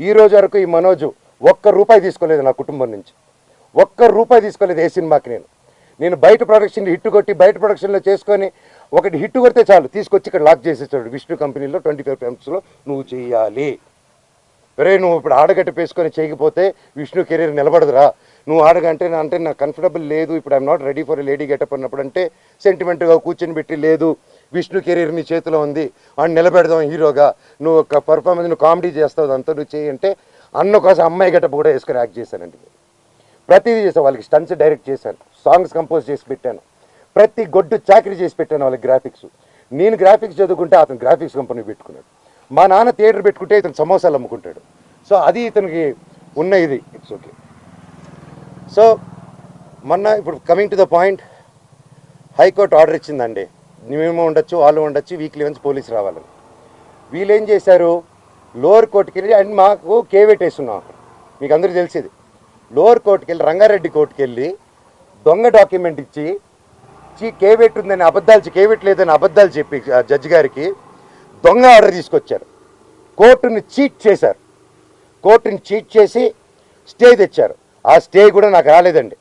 ఈ రోజు వరకు ఈ మనోజు ఒక్క రూపాయి తీసుకోలేదు నా కుటుంబం నుంచి. ఒక్క రూపాయి తీసుకోలేదు ఏ సినిమాకి నేను. నేను బయట ప్రొడక్షన్ హిట్ కొట్టి బయట ప్రొడక్షన్లో చేసుకొని ఒకటి హిట్ కొడితే చాలు తీసుకొచ్చి ఇక్కడ లాక్ చేసేసాడు విష్ణు కంపెనీలో ట్వంటీ ఫైవ్ పెంప్స్లో నువ్వు చేయాలి రే నువ్వు ఇప్పుడు ఆడగట్ట పేసుకొని చేయకపోతే విష్ణు కెరీర్ నిలబడదురా. నువ్వు ఆడగంటే నా- అంటే నాకు కంఫర్టబుల్ లేదు. ఇప్పుడు I'm not ready for lady getup అన్నప్పుడు అంటే సెంటిమెంట్గా కూర్చొని పెట్టి లేదు. విష్ణు కెరీర్ నీ చేతిలో ఉంది అని నిలబెడదాం హీరోగా. నువ్వు ఒక పర్ఫార్మెన్స్ నువ్వు కామెడీ చేస్తావు అంతా నువ్వు చేయి అంటే అన్న కోసం అమ్మాయి గట్ట కూడా వేసుకొని యాక్ట్ చేశానండి ప్రతిదీ చేసాను వాళ్ళకి స్టన్స్ డైరెక్ట్ చేశాను సాంగ్స్ కంపోజ్ చేసి పెట్టాను. ప్రతి గొడ్డు చాకరీ చేసి పెట్టాను వాళ్ళకి గ్రాఫిక్స్ నేను గ్రాఫిక్స్ చదువుకుంటే అతను గ్రాఫిక్స్ కంపెనీ పెట్టుకున్నాడు. మా నాన్న థియేటర్ పెట్టుకుంటే ఇతను సమోసాలు అమ్ముకుంటాడు. సో అది ఇతనికి ఉన్న ఇది. ఇట్స్ ఓకే సో మొన్న ఇప్పుడు coming to the point high court order ఇచ్చిందండి. మేము ఉండొచ్చు వాళ్ళు ఉండొచ్చు వీక్లీ వన్స్ పోలీస్ రావాలని వీళ్ళు ఏం చేశారు? లోవర్ కోర్టుకి వెళ్ళి అండ్ మాకు కేవేట్ వేస్తున్నాం అక్కడ. మీకు అందరికీ తెలిసేది. లోవర్ కోర్టుకి వెళ్ళి రంగారెడ్డి కోర్టుకి వెళ్ళి దొంగ డాక్యుమెంట్ ఇచ్చి చీ కేవెట్ ఉందని అబద్ధాలు కేవెట్ లేదని అబద్ధాలు చెప్పి ఆ జడ్జి గారికి దొంగ ఆర్డర్ తీసుకొచ్చారు. కోర్టుని చీట్ చేశారు. కోర్టుని చీట్ చేసి స్టే తెచ్చారు. ఆ స్టే కూడా నాకు రాలేదండి.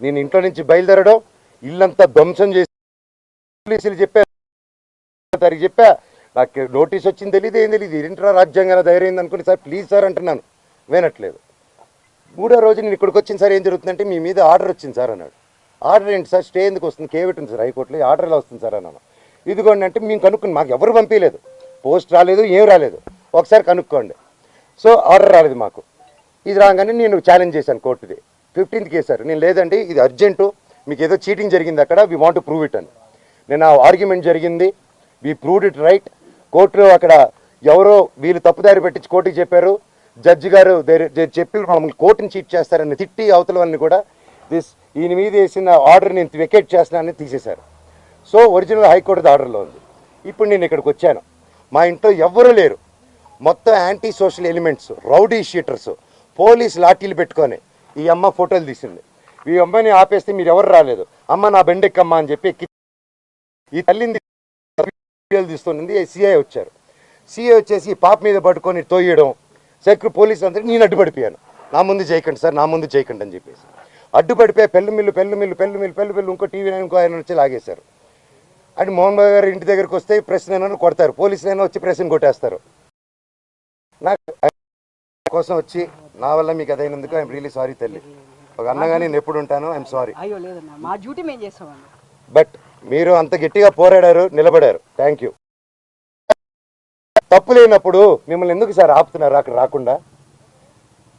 నేను ఇంట్లో నుంచి బయలుదేరడం ఇల్లంతా ధ్వంసం చేసి పోలీసులు చెప్పారు తరికి చెప్పా. నాకు నోటీస్ వచ్చింది తెలియదు ఏం తెలియదు ఏంట్రా రాజ్యాంగంగా ధైర్యం అనుకుని సార్ ప్లీజ్ సార్ అంటున్నాను. వినట్లేదు. మూడో రోజు నేను ఇక్కడికి వచ్చిన సార్ ఏం జరుగుతుందంటే మీ మీద ఆర్డర్ వచ్చింది సార్ అన్నాడు. ఆర్డర్ ఏంటి సార్? స్టే ఎందుకు వస్తుంది? కేవిట్ ఉంది సార్ హైకోర్టులో ఆర్డర్ ఎలా వస్తుంది సార్ అన్నాను. ఇదిగోండి అంటే మేము కనుక్కుని మాకు ఎవరు పంపించలేదు. పోస్ట్ రాలేదు ఏం రాలేదు. ఒకసారి కనుక్కోండి. సో ఆర్డర్ రాలేదు మాకు. ఇది రాగానే నేను ఛాలెంజ్ చేశాను కోర్టుది. ఫిఫ్టీన్త్కి వేశారు నేను లేదండి ఇది అర్జెంటు మీకు ఏదో చీటింగ్ జరిగింది అక్కడ. వీ వాంట్ ప్రూవ్ ఇట్ అని. నేను ఆ ఆర్గ్యుమెంట్ జరిగింది. వీ ప్రూవ్డ్ ఇట్ రైట్ కోర్టులో అక్కడ ఎవరో వీళ్ళు తప్పుదారి పెట్టించి కోర్టుకి చెప్పారు. జడ్జి గారు చెప్పి మమ్మల్ని కోర్టుని చీట్ చేస్తారని తిట్టి అవతల వాళ్ళని కూడా దిస్ ఈయన మీద వేసిన ఆర్డర్ నేను వెకేట్ చేస్తున్నానని తీసేశారు. సో ఒరిజినల్ హైకోర్టు ఆర్డర్లో ఉంది. ఇప్పుడు నేను ఇక్కడికి వచ్చాను. మా ఇంట్లో ఎవ్వరూ లేరు. మొత్తం anti social elements rowdy sheeters police లాఠీలు పెట్టుకొని ఈ అమ్మ ఫోటోలు తీసింది. ఈ అమ్మాయిని ఆపేస్తే మీరు ఎవరు రాలేదు. అమ్మ నా బెండెక్కమ్మ అని చెప్పి ఈ వీడియోలు తీస్తుంది సిఐ వచ్చారు. సిఐ వచ్చేసి పాప మీద పట్టుకొని తోయడం సెక్యూ పోలీసులు అందరూ నేను అడ్డుపడిపోయాను. నా ముందు చేయకండి సార్ నా ముందు చేయకండి అని చెప్పేసి. అడ్డుపడిపోయి పెళ్ళు మిల్లు పెళ్ళు మిల్లు పెళ్ళు మిల్లు పెళ్ళు మిల్లు ఇంకో టీవీ ఇంకో ఆయన వచ్చి లాగేశారు. అని మోహన్ బాబు గారు ఇంటి దగ్గరికి వస్తే ప్రెస్ అయినా కొడతారు పోలీసులు అయినా వచ్చి ప్రెస్ని కొట్టేస్తారు. నాకు కోసం వచ్చి నా వల్ల మీకు అదైనందుకు ఐఎమ్ రియలీ సారీ తల్లి. ఒక అన్నగా నేను ఎప్పుడు ఉంటాను ఐఎమ్ సారీ. మా డ్యూటీ మేము బట్ మీరు అంత గట్టిగా పోరాడారు నిలబడారు. థ్యాంక్ యూ తప్పు లేనప్పుడు మిమ్మల్ని ఎందుకు సార్ ఆపుతున్నారు అక్కడ రాకుండా?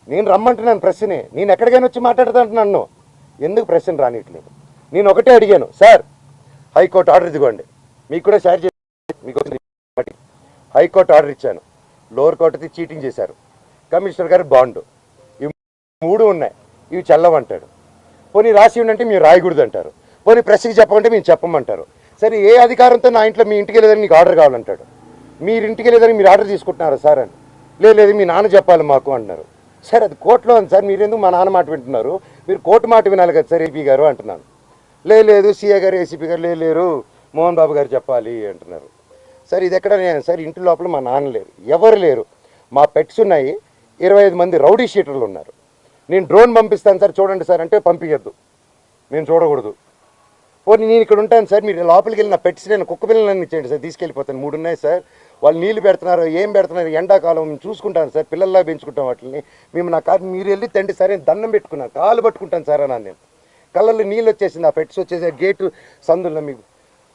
నేను రమ్మంటున్నాను ప్రశ్నే నేను ఎక్కడికైనా వచ్చి మాట్లాడుతాను నన్ను. ఎందుకు ప్రశ్న రానియట్లేదు? నేను ఒకటే అడిగాను. సార్ హైకోర్టు ఆర్డర్ ఇదిగోండి. మీకు కూడా షేర్ చేసి మీకు హైకోర్టు ఆర్డర్ ఇచ్చాను. లోవర్ కోర్టుది చీటింగ్ చేశారు. కమిషనర్ గారు బాండు. ఇవి మూడు ఉన్నాయి. ఇవి చల్లవంటాడు. పోనీ రాసి ఉండంటే మీరు రాయకూడదు అంటారు పోనీ ప్రెస్కి చెప్పమంటే మేము చెప్పమంటారు. సరే ఏ అధికారంతో నా ఇంట్లో మీ ఇంటికి వెళ్ళేదని మీకు ఆర్డర్ కావాలంటాడు? మీరు ఇంటికి వెళ్ళేదని మీరు ఆర్డర్ తీసుకుంటున్నారా సార్ అని? లేదు మీ నాన్న చెప్పాలి మాకు అంటున్నారు సార్ అది కోర్టులో ఉంది సార్ మీరు ఎందుకు మా నాన్న మాట వింటున్నారు? మీరు కోర్టు మాట వినాలి కదా సార్ ఏపీ గారు అంటున్నాను. లేదు లేదు సీఏ గారు ఏసీపీ గారు లేరు మోహన్ బాబు గారు చెప్పాలి అంటున్నారు. సార్ ఇది ఎక్కడ నేను సార్ ఇంటి లోపల మా నాన్న లేరు ఎవరు లేరు. మా పెట్స్ ఉన్నాయి ఇరవై ఐదు మంది రౌడీ షీటర్లు ఉన్నారు. నేను డ్రోన్ పంపిస్తాను సార్ చూడండి సార్ అంటే పంపించద్దు. నేను చూడకూడదు. పోనీ నేను ఇక్కడ ఉంటాను సార్ మీరు లోపలికి వెళ్ళిన పెట్స్ నేను కుక్క పిల్లలన్నీ చేయండి సార్ తీసుకెళ్ళిపోతాను. మూడు ఉన్నాయి సార్. వాళ్ళు నీళ్ళు పెడుతున్నారు ఏం పెడుతున్నారు ఎండాకాలం మేము చూసుకుంటాను సార్ పిల్లల్లా పెంచుకుంటాం వాటిని. మేము నా కారు మీరు వెళ్ళి తండ్రి సరే దండం పెట్టుకున్నాను. కాలు పట్టుకుంటాను సార్ అన్నాను నేను. కళ్ళల్లో నీళ్ళు వచ్చేసింది ఆ పెట్స్ వచ్చేసి గేటు సందుల్లో మీకు